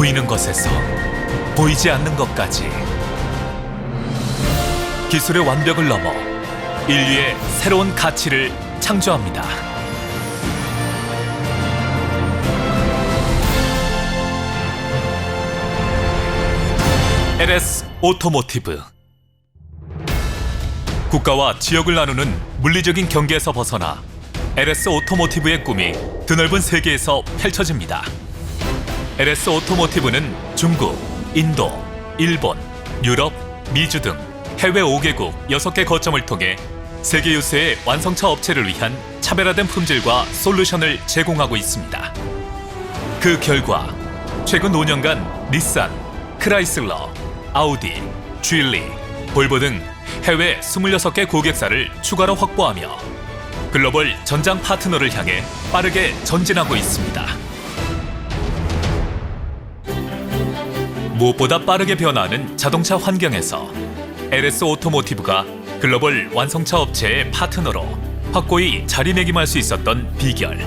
보이는 것에서 보이지 않는 것까지 기술의 완벽을 넘어 인류의 새로운 가치를 창조합니다. LS 오토모티브 국가와 지역을 나누는 물리적인 경계에서 벗어나 LS 오토모티브의 꿈이 드넓은 세계에서 펼쳐집니다. LS 오토모티브는 중국, 인도, 일본, 유럽, 미주 등 해외 5개국 6개 거점을 통해 세계 유수의 완성차 업체를 위한 차별화된 품질과 솔루션을 제공하고 있습니다. 그 결과 최근 5년간 닛산, 크라이슬러, 아우디, 쥐리, 볼보 등 해외 26개 고객사를 추가로 확보하며 글로벌 전장 파트너를 향해 빠르게 전진하고 있습니다. 무엇보다 빠르게 변화하는 자동차 환경에서 LS 오토모티브가 글로벌 완성차 업체의 파트너로 확고히 자리매김할 수 있었던 비결.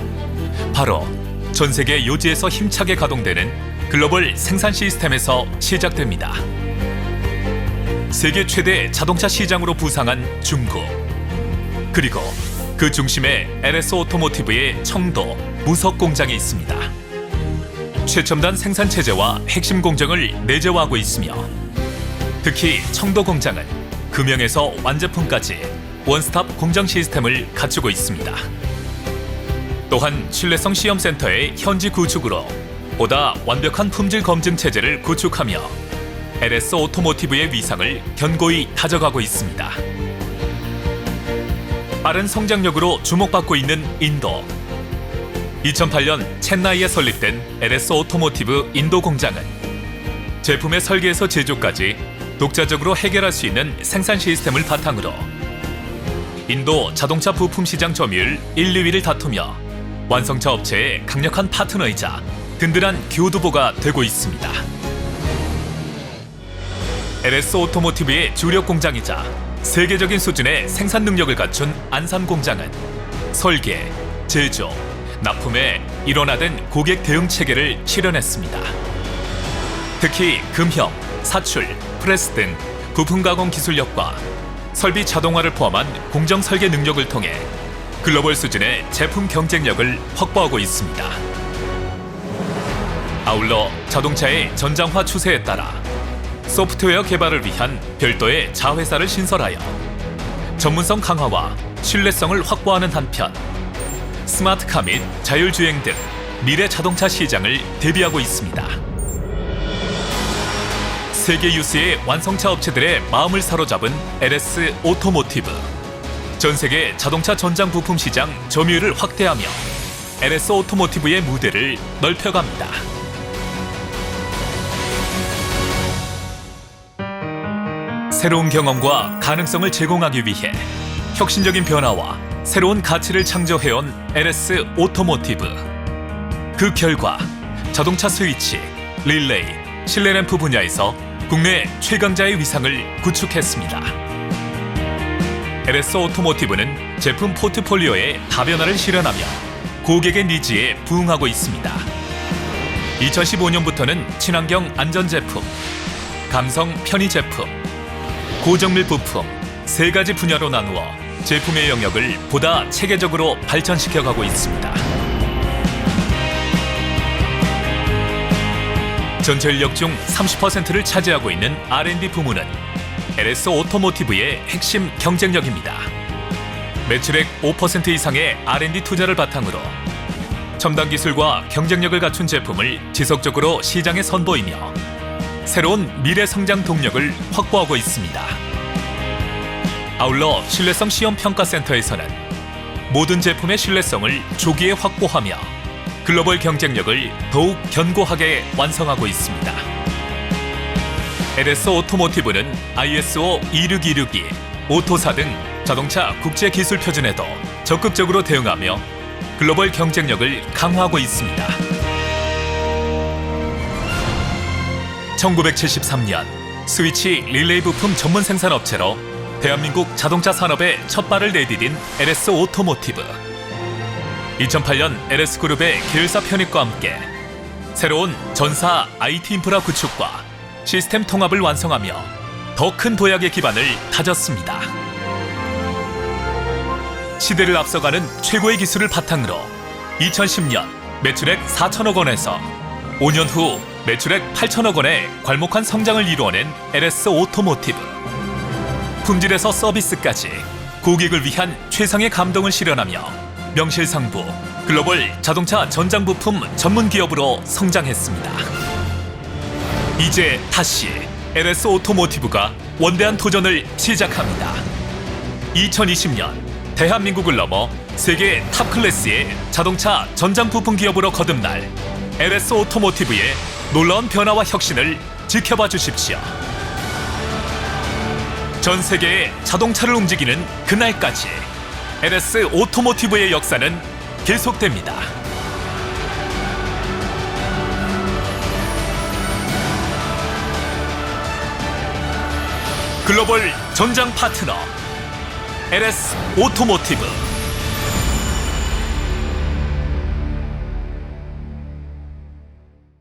바로 전 세계 요지에서 힘차게 가동되는 글로벌 생산 시스템에서 시작됩니다. 세계 최대 자동차 시장으로 부상한 중국. 그리고 그 중심에 LS 오토모티브의 청도 무석 공장이 있습니다. 최첨단 생산 체제와 핵심 공정을 내재화하고 있으며 특히 청도 공장은 금형에서 완제품까지 원스톱 공정 시스템을 갖추고 있습니다. 또한 신뢰성 시험 센터의 현지 구축으로 보다 완벽한 품질 검증 체제를 구축하며 LS 오토모티브의 위상을 견고히 다져가고 있습니다. 빠른 성장력으로 주목받고 있는 인도. 2008년 첸나이에 설립된 LS 오토모티브 인도 공장은 제품의 설계에서 제조까지 독자적으로 해결할 수 있는 생산 시스템을 바탕으로 인도 자동차 부품 시장 점유율 1, 2위를 다투며 완성차 업체의 강력한 파트너이자 든든한 교두보가 되고 있습니다. LS 오토모티브의 주력 공장이자 세계적인 수준의 생산 능력을 갖춘 안산 공장은 설계, 제조, 납품에 일원화된 고객 대응 체계를 실현했습니다. 특히 금형, 사출, 프레스 등 부품 가공 기술력과 설비 자동화를 포함한 공정 설계 능력을 통해 글로벌 수준의 제품 경쟁력을 확보하고 있습니다. 아울러 자동차의 전장화 추세에 따라 소프트웨어 개발을 위한 별도의 자회사를 신설하여 전문성 강화와 신뢰성을 확보하는 한편 스마트카 및 자율주행 등 미래 자동차 시장을 대비하고 있습니다. 세계 유수의 완성차 업체들의 마음을 사로잡은 LS 오토모티브. 전 세계 자동차 전장 부품 시장 점유율을 확대하며 LS 오토모티브의 무대를 넓혀갑니다. 새로운 경험과 가능성을 제공하기 위해 혁신적인 변화와 새로운 가치를 창조해온 LS 오토모티브. 그 결과 자동차 스위치, 릴레이, 실내 램프 분야에서 국내 최강자의 위상을 구축했습니다. LS 오토모티브는 제품 포트폴리오의 다변화를 실현하며 고객의 니즈에 부응하고 있습니다. 2015년부터는 친환경 안전 제품, 감성 편의 제품, 고정밀 부품 세 가지 분야로 나누어 제품의 영역을 보다 체계적으로 발전시켜 가고 있습니다. 전체 인력 중 30%를 차지하고 있는 R&D 부문은 LS 오토모티브의 핵심 경쟁력입니다. 매출액 5% 이상의 R&D 투자를 바탕으로 첨단 기술과 경쟁력을 갖춘 제품을 지속적으로 시장에 선보이며 새로운 미래 성장 동력을 확보하고 있습니다. 아울러 신뢰성 시험 평가 센터에서는 모든 제품의 신뢰성을 조기에 확보하며 글로벌 경쟁력을 더욱 견고하게 완성하고 있습니다. LS 오토모티브는 ISO 26262, 오토사 등 자동차 국제 기술 표준에도 적극적으로 대응하며 글로벌 경쟁력을 강화하고 있습니다. 1973년 스위치 릴레이 부품 전문 생산 업체로 대한민국 자동차 산업에 첫 발을 내디딘 LS 오토모티브. 2008년 LS 그룹의 계열사 편입과 함께 새로운 전사 IT 인프라 구축과 시스템 통합을 완성하며 더 큰 도약의 기반을 다졌습니다. 시대를 앞서가는 최고의 기술을 바탕으로 2010년 매출액 4천억 원에서 5년 후 매출액 8천억 원의 괄목한 성장을 이루어낸 LS 오토모티브. 품질에서 서비스까지 고객을 위한 최상의 감동을 실현하며 명실상부 글로벌 자동차 전장 부품 전문 기업으로 성장했습니다. 이제 다시 LS 오토모티브가 원대한 도전을 시작합니다. 2020년 대한민국을 넘어 세계 탑 클래스의 자동차 전장 부품 기업으로 거듭날 LS 오토모티브의 놀라운 변화와 혁신을 지켜봐 주십시오. 전 세계의 자동차를 움직이는 그날까지 LS 오토모티브의 역사는 계속됩니다. 글로벌 전장 파트너 LS 오토모티브